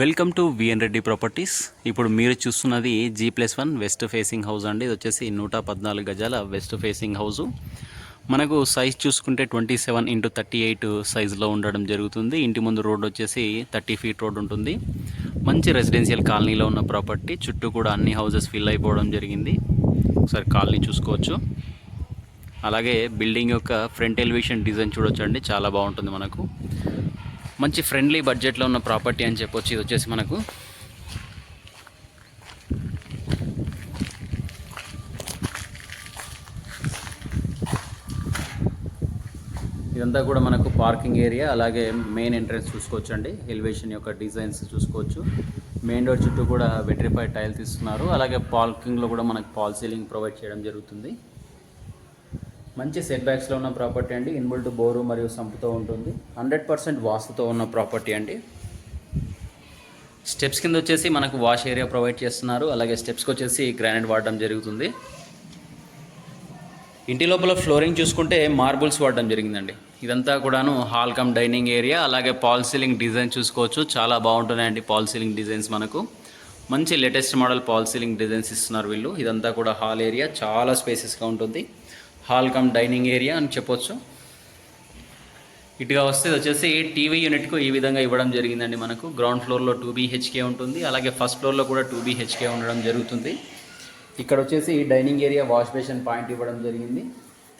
Welcome to VN Reddy properties ఇప్పుడు మీరు చూస్తున్నది G plus one west facing house అండి. ఇది వచ్చేసి నూట పద్నాలుగు గజాల వెస్ట్ ఫేసింగ్ హౌస్ మనకు సైజ్ చూసుకుంటే twenty seven into thirty eight సైజులో ఉండడం జరుగుతుంది. ఇంటి ముందు రోడ్ వచ్చేసి థర్టీ ఫీట్ రోడ్ ఉంటుంది. మంచి రెసిడెన్షియల్ కాలనీలో ఉన్న ప్రాపర్టీ చుట్టూ కూడా అన్ని హౌసెస్ ఫిల్ అయిపోవడం జరిగింది. ఒకసారి కాలనీ చూసుకోవచ్చు. అలాగే బిల్డింగ్ యొక్క ఫ్రంట్ ఎలివేషన్ డిజైన్ చూడొచ్చండి. చాలా బాగుంటుంది మనకు. మంచి ఫ్రెండ్లీ బడ్జెట్లో ఉన్న ప్రాపర్టీ అని చెప్పొచ్చు. ఇది వచ్చేసి మనకు. ఇదంతా కూడా మనకు పార్కింగ్ ఏరియా అలాగే మెయిన్ ఎంట్రన్స్ చూసుకోవచ్చు అండి ఎలివేషన్ యొక్క డిజైన్స్ చూసుకోవచ్చు. మెయిన్ డోర్ చుట్టూ కూడా వెట్రిఫైడ్ టైల్ తీస్తున్నారు. అలాగే పార్కింగ్లో కూడా మనకు పాల్ సీలింగ్ ప్రొవైడ్ చేయడం జరుగుతుంది. మంచి సెట్ బ్యాక్స్లో ఉన్న ప్రాపర్టీ అండి. ఇన్బుల్ట్ బోరు మరియు సంపుతో ఉంటుంది. హండ్రెడ్ పర్సెంట్ వాస్తుతో ఉన్న ప్రాపర్టీ అండి. స్టెప్స్ కింద వచ్చేసి మనకు వాష్ ఏరియా ప్రొవైడ్ చేస్తున్నారు. అలాగే స్టెప్స్కి వచ్చేసి గ్రానైట్ వాడడం జరుగుతుంది. ఇంటి లోపల ఫ్లోరింగ్ చూసుకుంటే మార్బుల్స్ వాడడం జరిగిందండి. ఇదంతా కూడాను హాల్ కమ్ డైనింగ్ ఏరియా అలాగే పాల్ సీలింగ్ డిజైన్ చూసుకోవచ్చు. చాలా బాగుంటున్నాయండి పాల్ సీలింగ్ డిజైన్స్ మనకు. మంచి latest model fall ceiling designs ఇస్తున్నారు వీళ్ళు. ఇదంతా కూడా హాల్ ఏరియా చాలా స్పేసెస్గా ఉంటుంది. హాల్ కమ్ డైనింగ్ ఏరియా అని చెప్పొచ్చు. ఇటుగా వస్తే ఇది వచ్చేసి టీవీ యూనిట్కు ఈ విధంగా ఇవ్వడం జరిగిందండి మనకు. గ్రౌండ్ ఫ్లోర్లో టూ బీహెచ్కే ఉంటుంది. అలాగే ఫస్ట్ ఫ్లోర్లో కూడా టూ బీహెచ్కే ఉండడం జరుగుతుంది. ఇక్కడ వచ్చేసి dining area wash basin point ఇవ్వడం జరిగింది.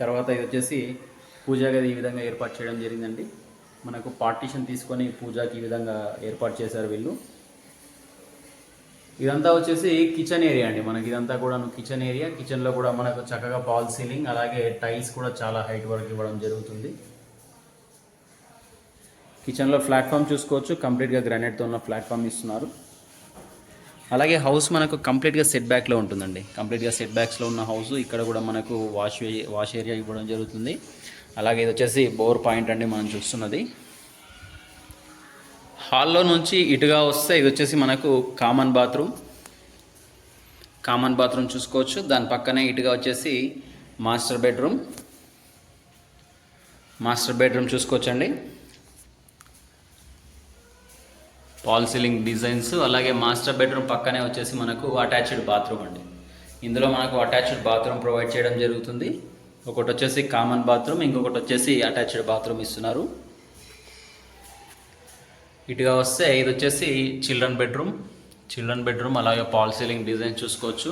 తర్వాత ఇది వచ్చేసి పూజా గది ఈ విధంగా ఏర్పాటు చేయడం జరిగిందండి. మనకు పార్టీషన్ తీసుకొని పూజాకి ఈ విధంగా ఏర్పాటు చేశారు వీళ్ళు. ఇదంతా వచ్చేసి కిచెన్ ఏరియా అండి. మనకి ఇదంతా కూడా కిచెన్ ఏరియా. కిచెన్లో కూడా మనకు చక్కగా పాల్ సీలింగ్ అలాగే టైల్స్ కూడా చాలా హైట్ వరకు ఇవ్వడం జరుగుతుంది. కిచెన్లో ప్లాట్ఫామ్ చూసుకోవచ్చు. కంప్లీట్గా గ్రానైట్తో ఉన్న ప్లాట్ఫామ్ ఇస్తున్నారు. అలాగే హౌస్ మనకు కంప్లీట్గా సెట్ బ్యాక్లో ఉంటుందండి. కంప్లీట్గా సెట్ బ్యాక్స్లో ఉన్న హౌస్ ఇక్కడ కూడా మనకు వాష్ వాష్ ఏరియా ఇవ్వడం జరుగుతుంది. అలాగే ఇది వచ్చేసి బోర్ పాయింట్ అండి మనం చూస్తున్నది. హాల్లో నుంచి ఇటుగా వస్తే ఇది వచ్చేసి మనకు కామన్ బాత్రూమ్ కామన్ బాత్రూమ్ చూసుకోవచ్చు. దాని పక్కనే ఇటుగా వచ్చేసి మాస్టర్ బెడ్రూమ్ మాస్టర్ బెడ్రూమ్ చూసుకోవచ్చండి. పాల్ సీలింగ్ డిజైన్స్ అలాగే మాస్టర్ బెడ్రూమ్ పక్కనే వచ్చేసి మనకు అటాచ్డ్ బాత్రూమ్ అండి. ఇందులో మనకు అటాచ్డ్ బాత్రూమ్ ప్రొవైడ్ చేయడం జరుగుతుంది. ఒకటి వచ్చేసి కామన్ బాత్రూమ్ ఇంకొకటి వచ్చేసి అటాచ్డ్ బాత్రూమ్ ఇస్తున్నారు. ఇటుగా వస్తే ఇది వచ్చేసి చిల్డ్రన్ బెడ్రూమ్. చిల్డ్రన్ బెడ్రూమ్ అలాగే పాల్ సీలింగ్ డిజైన్ చూసుకోవచ్చు.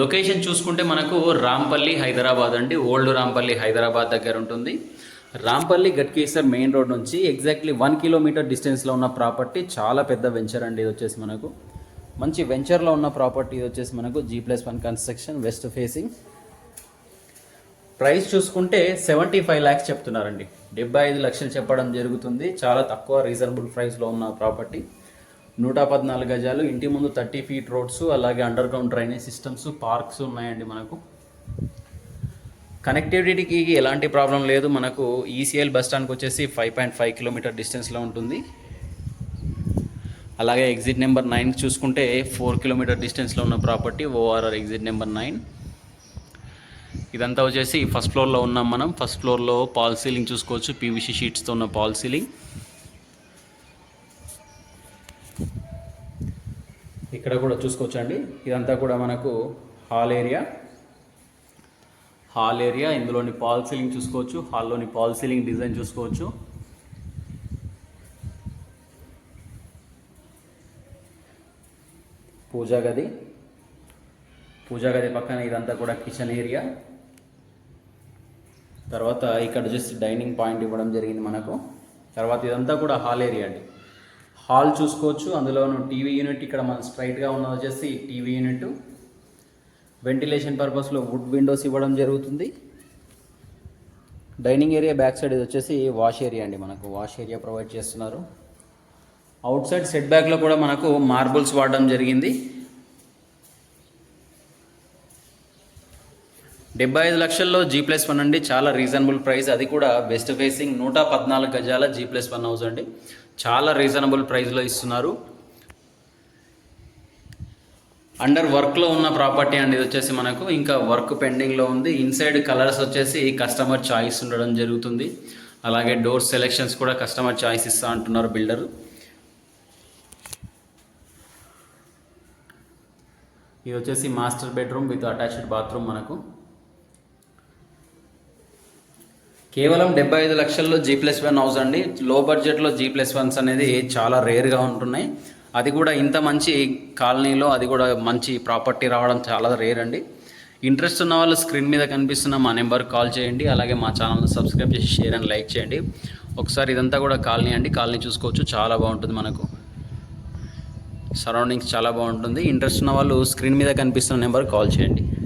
లొకేషన్ చూసుకుంటే మనకు రాంపల్లి హైదరాబాద్ అండి. ఓల్డ్ రాంపల్లి హైదరాబాద్ దగ్గర ఉంటుంది. రాంపల్లి గట్కేశ్వర్ మెయిన్ రోడ్ నుంచి ఎగ్జాక్ట్లీ వన్ కిలోమీటర్ డిస్టెన్స్లో ఉన్న ప్రాపర్టీ. చాలా పెద్ద వెంచర్ అండి ఇది వచ్చేసి మనకు. మంచి వెంచర్లో ఉన్న ప్రాపర్టీ ఇది వచ్చేసి మనకు G plus one construction west facing price చూసుకుంటే సెవెంటీ ఫైవ్ ల్యాక్స్ చెప్తున్నారండి. డెబ్బై ఐదు లక్షలు చెప్పడం జరుగుతుంది. చాలా తక్కువ రీజనబుల్ ప్రైస్లో ఉన్న ప్రాపర్టీ. నూట పద్నాలుగు గజాలు ఇంటి ముందు థర్టీ ఫీట్ రోడ్స్ అలాగే underground drainage systems parks ఉన్నాయండి మనకు. కనెక్టివిటీకి ఎలాంటి ప్రాబ్లం లేదు. మనకు ఈసీఎల్ బస్ స్టాండ్కి వచ్చేసి ఫైవ్ పాయింట్ ఫైవ్ కిలోమీటర్ డిస్టెన్స్లో ఉంటుంది. అలాగే ఎగ్జిట్ నెంబర్ నైన్ చూసుకుంటే ఫోర్ కిలోమీటర్ డిస్టెన్స్లో ఉన్న property ORR exit number nine. ఇదంతా వచ్చేసి ఫస్ట్ ఫ్లోర్లో ఉన్నాం మనం. ఫస్ట్ ఫ్లోర్లో పాల్ సీలింగ్ చూసుకోవచ్చు. పీవీసీ షీట్స్తో ఉన్న పాల్ సీలింగ్. ఇక్కడ కూడా చూసుకోవచ్చు అండి ఇదంతా కూడా మనకు హాల్ ఏరియా. Hall area. ఇందులోని పాల్ సీలింగ్ చూసుకోవచ్చు. హాల్లోని పాల్ సీలింగ్ డిజైన్ చూసుకోవచ్చు. పూజా గది. పూజా గది పక్కన ఇదంతా కూడా కిచెన్ ఏరియా. తర్వాత ఇక్కడ జస్ట్ డైనింగ్ పాయింట్ ఇవ్వడం జరిగింది మనకు. తర్వాత ఇదంతా కూడా హాల్ ఏరియా అండి. హాల్ చూసుకోవచ్చు. అందులోను టీవీ యూనిట్ ఇక్కడ మన స్ట్రైట్గా ఉన్నది వచ్చేసి టీవీ యూనిట్ వెంటిలేషన్ పర్పస్లో వుడ్ విండోస్ ఇవ్వడం జరుగుతుంది. డైనింగ్ ఏరియా బ్యాక్ సైడ్ ఇది వచ్చేసి వాష్ ఏరియా అండి మనకు. వాష్ ఏరియా ప్రొవైడ్ చేస్తున్నారు. అవుట్ సైడ్ సెట్ బ్యాక్లో కూడా మనకు మార్బుల్స్ వాడడం జరిగింది. డెబ్బై ఐదు లక్షల్లో జీ ప్లస్ వన్ అండి. చాలా రీజనబుల్ ప్రైస్ అది కూడా బెస్ట్ ఫేసింగ్ నూట పద్నాలుగు గజాల జీ ప్లస్ వన్ హౌస్ అండి. చాలా రీజనబుల్ ప్రైస్లో ఇస్తున్నారు. అండర్ వర్క్లో ఉన్న ప్రాపర్టీ అండి. ఇది వచ్చేసి మనకు ఇంకా వర్క్ పెండింగ్లో ఉంది. ఇన్సైడ్ కలర్స్ వచ్చేసి కస్టమర్ చాయిస్ ఉండడం జరుగుతుంది. అలాగే డోర్ సెలెక్షన్స్ కూడా కస్టమర్ చాయిస్ ఇస్తా అంటున్నారు బిల్డర్ ఇది వచ్చేసి master bedroom with attached bathroom మనకు. కేవలం డెబ్బై ఐదు లక్షల్లో జీ ప్లస్ వన్ హౌస్ అండి. లో బడ్జెట్లో జీ ప్లస్ వన్స్ అనేది చాలా రేర్గా ఉంటున్నాయి. అది కూడా ఇంత మంచి కాలనీలో అది కూడా మంచి ప్రాపర్టీ రావడం చాలా రేర్ అండి. ఇంట్రెస్ట్ ఉన్న వాళ్ళు స్క్రీన్ మీద కనిపిస్తున్న మా నెంబర్కి కాల్ చేయండి. అలాగే మా ఛానల్ని సబ్స్క్రైబ్ చేసి షేర్ అండ్ లైక్ చేయండి. ఒకసారి ఇదంతా కూడా కాలనీ అండి. కాలనీ చూసుకోవచ్చు. చాలా బాగుంటుంది మనకు. సరౌండింగ్స్ చాలా బాగుంటుంది. ఇంట్రెస్ట్ ఉన్న వాళ్ళు స్క్రీన్ మీద కనిపిస్తున్న నెంబర్కి కాల్ చేయండి.